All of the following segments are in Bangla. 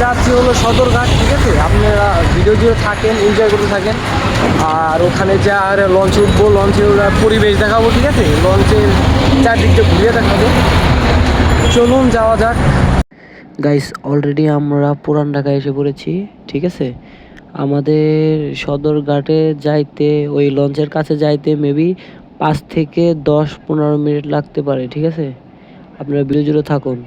যাচ্ছি হলো সদরঘাট, ঠিক আছে? আপনারা ভিডিও জুড়ে থাকেন এনজয় করতে থাকেন। আর ওখানে যে আর লঞ্চে উঠবো লঞ্চের পরিবেশ দেখাবো, ঠিক আছে? লঞ্চের চারদিকটা ঘুরিয়ে দেখাবো। চলুন, যাওয়া যাক। গাইস অলরেডি আমরা পুরান ঢাকায় এসে পড়েছি, ঠিক আছে? আমাদের সদরঘাটে যাইতে, ওই লঞ্চের কাছে যাইতে মেবি পাঁচ থেকে দশ, পনেরো মিনিট লাগতে পারে, ঠিক আছে? আপনারা জুড়ে থাকুন।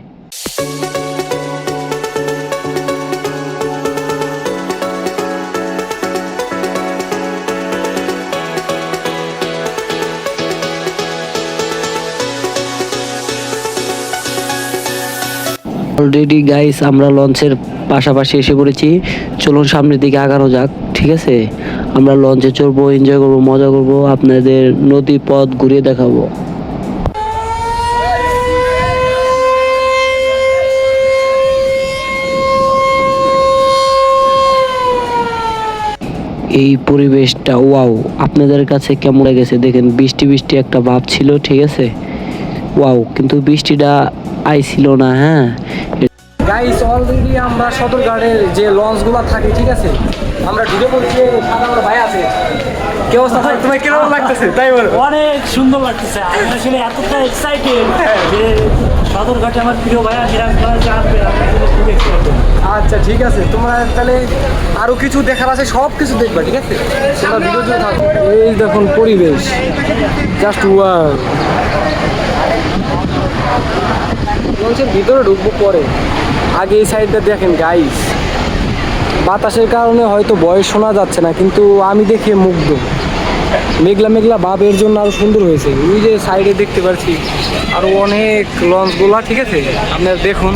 অলরেডি গাইস আমরা লঞ্চের পাশাপাশি এসে পড়েছি। চলুন সামনের দিকে আগানো যাক, ঠিক আছে? আমরা লঞ্চে চড়বো এনজয় করব, মজা করব, আপনাদের নদী পথ ঘুরিয়ে দেখাবো। এই পরিবেশটা ওয়াও আপনাদের কাছে কেমন লেগেছে? দেখেন, বৃষ্টি বৃষ্টি একটা ভাব ছিল, ঠিক আছে? ওয়াও কিন্তু বৃষ্টিটা আইছিল না হ্যাঁ। গাইস অলরেডি আমরা সদর সদরঘাটের যে লঞ্চগুলো থাকে ঠিক আছে? আমরা ঢুকে পড়ছি সাদা আমার ভাই আছে। কি অবস্থা? ভাই তোমার কীরকম লাগতেছে? তাই বলো। অনেক সুন্দর লাগতেছে। আমি আসলে এতটা এক্সাইটেড যে সদরঘাটে আমার প্রিয় ভাই আচ্ছা ঠিক আছে। তোমরা তাহলে আরও কিছু দেখার আছে সব কিছু দেখবা ঠিক আছে? এই দেখুন পরিবেশ। জাস্ট ওয়াও লঞ্চের ভিতরে ঢুকবো পরে। আগে এই সাইডটা দেখেন গাইস বাতাসের কারণে হয়তো বয়স শোনা যাচ্ছে না, কিন্তু আমি দেখে মুগ্ধ। মেঘলা মেঘলা ভাব এর জন্য আরও সুন্দর হয়েছে। ওই যে সাইডে দেখতে পাচ্ছি, আরও অনেক লঞ্চগুলা ঠিক আছে? আপনারা দেখুন,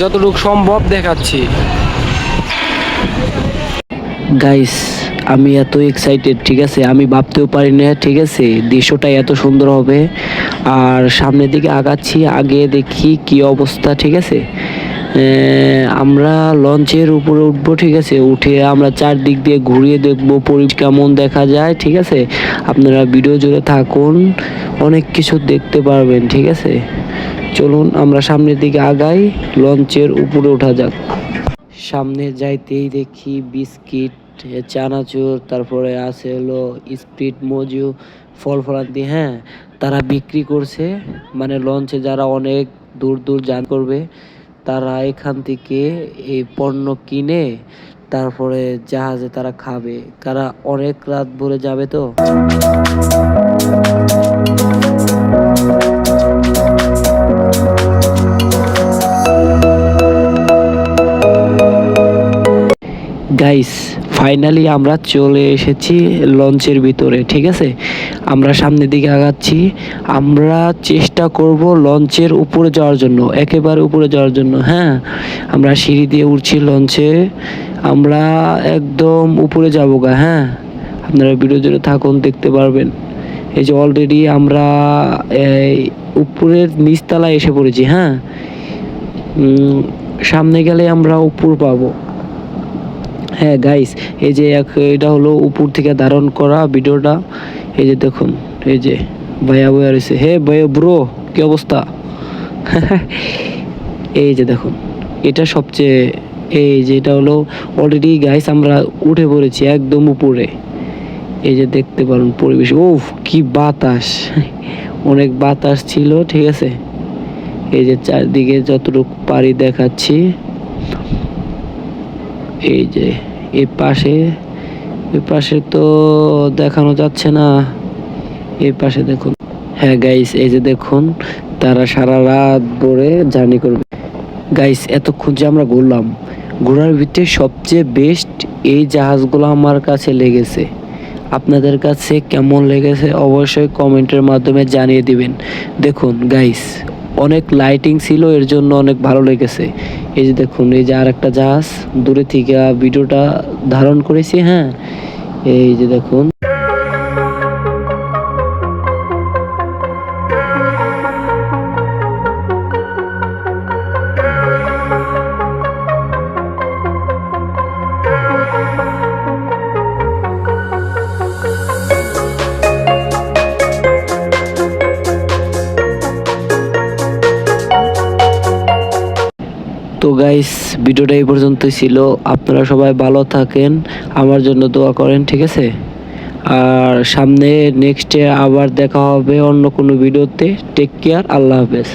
যতটুকু সম্ভব দেখাচ্ছি। গাইস আমি এত এক্সাইটেড ঠিক আছে? আমি ভাবতেও পারি না, ঠিক আছে? দৃশ্যটা এত সুন্দর হবে। আর সামনের দিকে আগাচ্ছি, আগে দেখি কি অবস্থা, ঠিক আছে? আমরা লঞ্চের উপরে উঠবো, ঠিক আছে? উঠে আমরা চারদিক দিয়ে ঘুরিয়ে দেখব, পরিবেশ কেমন দেখা যায়, ঠিক আছে? আপনারা ভিডিও জুড়ে থাকুন, অনেক কিছু দেখতে পারবেন, ঠিক আছে? চলুন, আমরা সামনের দিকে আগাই, লঞ্চের উপরে ওঠা যাক। সামনে যাইতেই দেখি বিস্কিট চানাচুর, তারপরে আছে হলো স্প্রিট মজু, ফল ফলান্তি হ্যাঁ তারা বিক্রি করছে মানে লঞ্চে যারা অনেক দূর দূর যান করবে, তারা এখান থেকে এই পণ্য কিনে তারপরে জাহাজে তারা খাবে। তারা অনেক রাত ভরে যাবে তো? গাইস ফাইনালি আমরা চলে এসেছি লঞ্চের ভিতরে, ঠিক আছে? আমরা সামনের দিকে আগাচ্ছি। আমরা চেষ্টা করব লঞ্চের উপরে যাওয়ার জন্য, একেবারে উপরে যাওয়ার জন্য হ্যাঁ? আমরা সিঁড়ি দিয়ে উঠছি লঞ্চে আমরা একদম উপরে যাব গা হ্যাঁ? আপনারা ভিডিও জুড়ে থাকুন, দেখতে পারবেন। এই যে অলরেডি আমরা উপরের নিচতলায় এসে পড়েছি হ্যাঁ? সামনে গেলে আমরা উপর পাবো। হ্যাঁ গাইস এই যে এক- এটা হলো উপর থেকে ধারণ করা ভিডিওটা। এই যে দেখুন, এই যে ভাইয়া বইয়া রয়েছে। হে ভাইয়া ব্রো কি অবস্থা? এই যে দেখুন, এটা সবচেয়ে, এই যে এটা হলো অলরেডি গাইস আমরা উঠে পড়েছি একদম উপরে। এই যে দেখতে পারেন পরিবেশ। ও কি বাতাস। অনেক বাতাস ছিল, ঠিক আছে? এই যে চারদিকে যতটুকু পারি দেখাচ্ছি। এই যে এই পাশে এই পাশে তো দেখানো যাচ্ছে না। এই পাশে দেখুন। হ্যাঁ গাইস এই যে দেখুন, তারা সারা রাত ভরে জার্নি করবে। গাইস এতক্ষণ যে আমরা ঘুরলাম, ঘোরার ভিতরে সবচেয়ে বেস্ট এই জাহাজগুলো আমার কাছে লেগেছে। আপনাদের কাছে কেমন লেগেছে অবশ্যই কমেন্টের মাধ্যমে জানিয়ে দিবেন। দেখুন গাইস অনেক লাইটিং ছিল, এর জন্য অনেক ভালো লেগেছে। এই যে দেখুন, এই যে আর একটা জাহাজ, দূরে থেকে ভিডিওটা ধারণ করেছি হ্যাঁ? এই যে দেখুন। তো গাইস ভিডিওটা এই পর্যন্তই ছিল। আপনারা সবাই ভালো থাকেন, আমার জন্য দোয়া করেন, ঠিক আছে? আর সামনে নেক্সটে আবার দেখা হবে অন্য কোনো ভিডিওতে। টেক কেয়ার আল্লাহ হাফেজ।